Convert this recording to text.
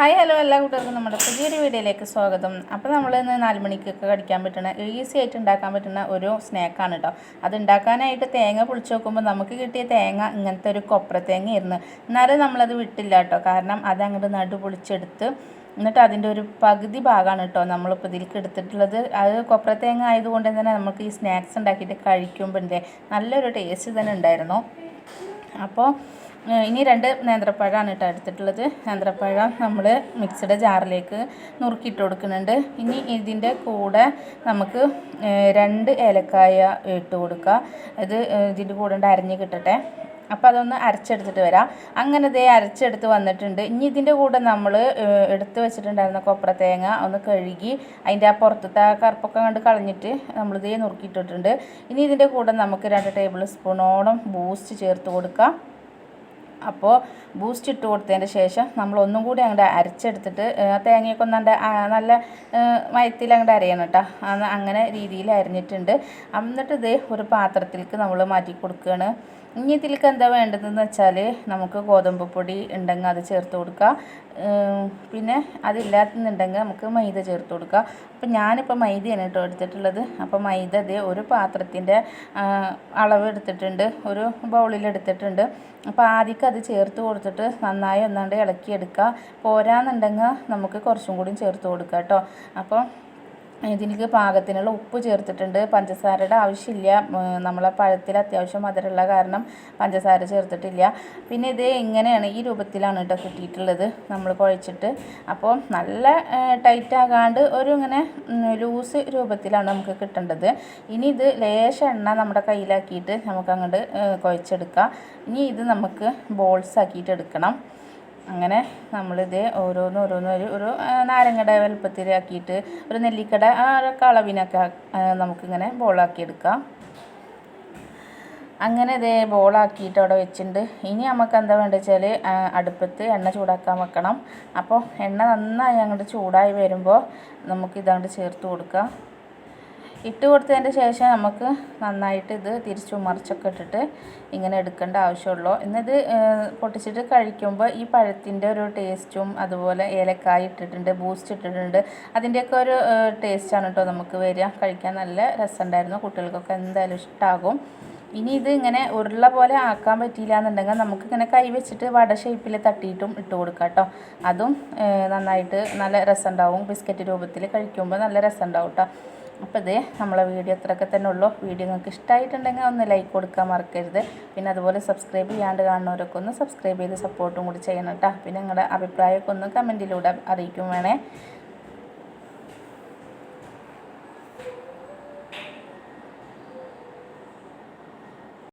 Hi hello എല്ലാ കൂട്ടുകാർക്കും നമ്മുടെ പുതിയൊരു വീഡിയോയിലേക്ക് സ്വാഗതം. അപ്പോൾ നമ്മൾ ഇന്ന് നാല് മണിക്കൊക്കെ കടിക്കാൻ പറ്റുന്ന ഈസി ആയിട്ട് ഉണ്ടാക്കാൻ പറ്റുന്ന ഒരു സ്നാക്കാണ് കേട്ടോ അത് ഉണ്ടാക്കാനായിട്ട് തേങ്ങ പൊളിച്ച് നോക്കുമ്പോൾ നമുക്ക് കിട്ടിയ തേങ്ങ ഇങ്ങനത്തെ ഒരു കൊപ്ര തേങ്ങയായിരുന്നു. എന്നാലും നമ്മളത് വിട്ടില്ല കേട്ടോ കാരണം അത് അങ്ങോട്ട് നടു പൊളിച്ചെടുത്ത് എന്നിട്ട് അതിന്റെ ഒരു പകുതി ഭാഗമാണ് കേട്ടോ നമ്മളിപ്പോൾ ഇതിലേക്ക് എടുത്തിട്ടുള്ളത്. അത് കൊപ്ര തേങ്ങ ആയതുകൊണ്ട് തന്നെ നമുക്ക് ഈ സ്നാക്സ് ഉണ്ടാക്കിയിട്ട് കഴിക്കുമ്പോൾ നല്ലൊരു ടേസ്റ്റ് തന്നെ ഉണ്ടായിരുന്നു. അപ്പോൾ ഇനി രണ്ട് നേന്ത്രപ്പഴമാണ് കേട്ടോ എടുത്തിട്ടുള്ളത്. നേന്ത്രപ്പഴം നമ്മൾ മിക്സിയുടെ ജാറിലേക്ക് നുറുക്കിയിട്ട് കൊടുക്കുന്നുണ്ട്. ഇനി ഇതിന്റെ കൂടെ നമുക്ക് രണ്ട് ഏലക്കായ ഇട്ട് കൊടുക്കുക ഇത് ഇതിന്റെ കൂടെ അരഞ്ഞ് കിട്ടട്ടെ. അപ്പോൾ അതൊന്ന് അരച്ചെടുത്തിട്ട് വരാം. അങ്ങനെ ദേ അരച്ചെടുത്ത് വന്നിട്ടുണ്ട്. ഇനി ഇതിന്റെ കൂടെ നമ്മൾ എടുത്ത് വെച്ചിട്ടുണ്ടായിരുന്ന കൊപ്ര തേങ്ങ ഒന്ന് കഴുകി അതിന്റെ ആ പുറത്തത്തെ ആ കറുപ്പൊക്കെ കണ്ട് കളഞ്ഞിട്ട് നമ്മൾ ഇതേ നുറുക്കിയിട്ടിട്ടുണ്ട്. ഇനി ഇതിന്റെ കൂടെ നമുക്ക് രണ്ട് ടേബിൾ സ്പൂണോളം ബൂസ്റ്റ് ചേർത്ത് കൊടുക്കാം. അപ്പോൾ ബൂസ്റ്റ് ഇട്ട് കൊടുത്തതിന് ശേഷം നമ്മൾ ഒന്നും കൂടി അങ്ങോട്ട് അരച്ചെടുത്തിട്ട് തേങ്ങയൊക്കെ ഒന്നാണ്ട് നല്ല മയത്തിൽ അങ്ങോട്ട് അരയണം കേട്ടോ അങ്ങനെ രീതിയിൽ അരിഞ്ഞിട്ടുണ്ട്. എന്നിട്ട് ഇത് ഒരു പാത്രത്തിലേക്ക് നമ്മൾ മാറ്റി കൊടുക്കുകയാണ് ഇനി ഇതിലേക്ക് എന്താ വേണ്ടതെന്ന് വെച്ചാൽ നമുക്ക് ഗോതമ്പ് പൊടി ഉണ്ടെങ്കിൽ അത് ചേർത്ത് കൊടുക്കുക. പിന്നെ അതില്ലാത്തുന്നുണ്ടെങ്കിൽ നമുക്ക് മൈദ ചേർത്ത് കൊടുക്കുക. അപ്പം ഞാനിപ്പോൾ മൈദയാണ് കേട്ടോ എടുത്തിട്ടുള്ളത്. അപ്പോൾ മൈദ ഇത് ഒരു പാത്രത്തിന്റെ അളവ് എടുത്തിട്ടുണ്ട്. ഒരു ബൗളിൽ എടുത്തിട്ടുണ്ട്. അപ്പോൾ ആദ്യം അത് ചേർത്ത് കൊടുത്തിട്ട് നന്നായി ഒന്നാണ്ട് ഇളക്കിയെടുക്കുക. പോരാന്നുണ്ടെങ്കിൽ നമുക്ക് കുറച്ചും കൂടി ചേർത്ത് കൊടുക്കുക കേട്ടോ. അപ്പോൾ ഇതിലേക്ക് പാകത്തിനുള്ള ഉപ്പ് ചേർത്തിട്ടുണ്ട്. പഞ്ചസാരയുടെ ആവശ്യമില്ല. നമ്മളെ പഴത്തിൽ അത്യാവശ്യം മധുരമുള്ള കാരണം പഞ്ചസാര ചേർത്തിട്ടില്ല. പിന്നെ ഇത് ഇങ്ങനെയാണ് ഈ രൂപത്തിലാണ് കേട്ടോ കിട്ടിയിട്ടുള്ളത്. നമ്മൾ കുഴച്ചിട്ട്. അപ്പോൾ നല്ല ടൈറ്റ് ആകാണ്ട് ഒരു ഇങ്ങനെ ലൂസ് രൂപത്തിലാണ് നമുക്ക് കിട്ടേണ്ടത്. ഇനി ഇത് ലേശ എണ്ണ നമ്മുടെ കയ്യിലാക്കിയിട്ട് നമുക്ക് അങ്ങോട്ട് കുഴച്ചെടുക്കാം. ഇനി ഇത് നമുക്ക് ബോൾസ് ആക്കിയിട്ട് എടുക്കണം. അങ്ങനെ നമ്മളിത് ഓരോന്ന് ഓരോന്ന് ഒരു ഒരു നാരങ്ങയുടെ വലുപ്പത്തിലാക്കിയിട്ട് ഒരു നെല്ലിക്കട ആ ഒരു അളവിനൊക്കെ നമുക്കിങ്ങനെ ബോളാക്കി എടുക്കാം അങ്ങനെ ഇതേ ബോളാക്കിയിട്ട് അവിടെ വെച്ചിട്ടുണ്ട്. ഇനി നമുക്ക് എന്താ വേണ്ടത് വെച്ചാൽ അടുപ്പത്ത് എണ്ണ ചൂടാക്കാൻ വെക്കണം. അപ്പോൾ എണ്ണ നന്നായി അങ്ങോട്ട് ചൂടായി വരുമ്പോൾ നമുക്ക് ഇതങ്ങോട്ട് ചേർത്ത് കൊടുക്കാം. ഇട്ട് കൊടുത്തതിന്റെ ശേഷം നമുക്ക് നന്നായിട്ട് ഇത് തിരിച്ചു മറിച്ചൊക്കെ ഇട്ടിട്ട് ഇങ്ങനെ എടുക്കേണ്ട ആവശ്യമുള്ളൂ. എന്നിത് പൊട്ടിച്ചിട്ട് കഴിക്കുമ്പോൾ ഈ പഴത്തിന്റെ ഒരു ടേസ്റ്റും അതുപോലെ ഏലക്കായ ഇട്ടിട്ടുണ്ട് ബൂസ്റ്റ് ഇട്ടിട്ടുണ്ട്. അതിന്റെയൊക്കെ ഒരു ടേസ്റ്റാണ് കേട്ടോ നമുക്ക് വരിക. കഴിക്കാൻ നല്ല രസമുണ്ടായിരുന്നു. കുട്ടികൾക്കൊക്കെ എന്തായാലും ഇഷ്ടമാകും ഇനി ഇത് ഇങ്ങനെ ഉരുള പോലെ ആക്കാൻ പറ്റിയില്ല എന്നുണ്ടെങ്കിൽ നമുക്ക് ഇങ്ങനെ കൈ വെച്ചിട്ട് വട ഷേപ്പിൽ തട്ടിയിട്ടും ഇട്ട് കൊടുക്കാം കേട്ടോ. അതും നന്നായിട്ട് നല്ല രസമുണ്ടാവും. ബിസ്ക്കറ്റ് രൂപത്തിൽ കഴിക്കുമ്പോൾ നല്ല രസമുണ്ടാവും കേട്ടോ. അപ്പോൾ ഇതേ നമ്മളെ വീഡിയോ അത്രയൊക്കെ തന്നെ ഉള്ളൂ. വീഡിയോ നിങ്ങൾക്ക് ഇഷ്ടമായിട്ടുണ്ടെങ്കിൽ ഒന്ന് ലൈക്ക് കൊടുക്കാൻ മറക്കരുത്. പിന്നെ അതുപോലെ സബ്സ്ക്രൈബ് ചെയ്യാണ്ട് കാണുന്നവരൊക്കെ ഒന്ന് സബ്സ്ക്രൈബ് ചെയ്ത് സപ്പോർട്ടും കൂടി ചെയ്യണം കേട്ടോ. പിന്നെ നിങ്ങളുടെ അഭിപ്രായമൊക്കെ ഒന്ന് കമന്റിലൂടെ അറിയിക്കും വേണേ.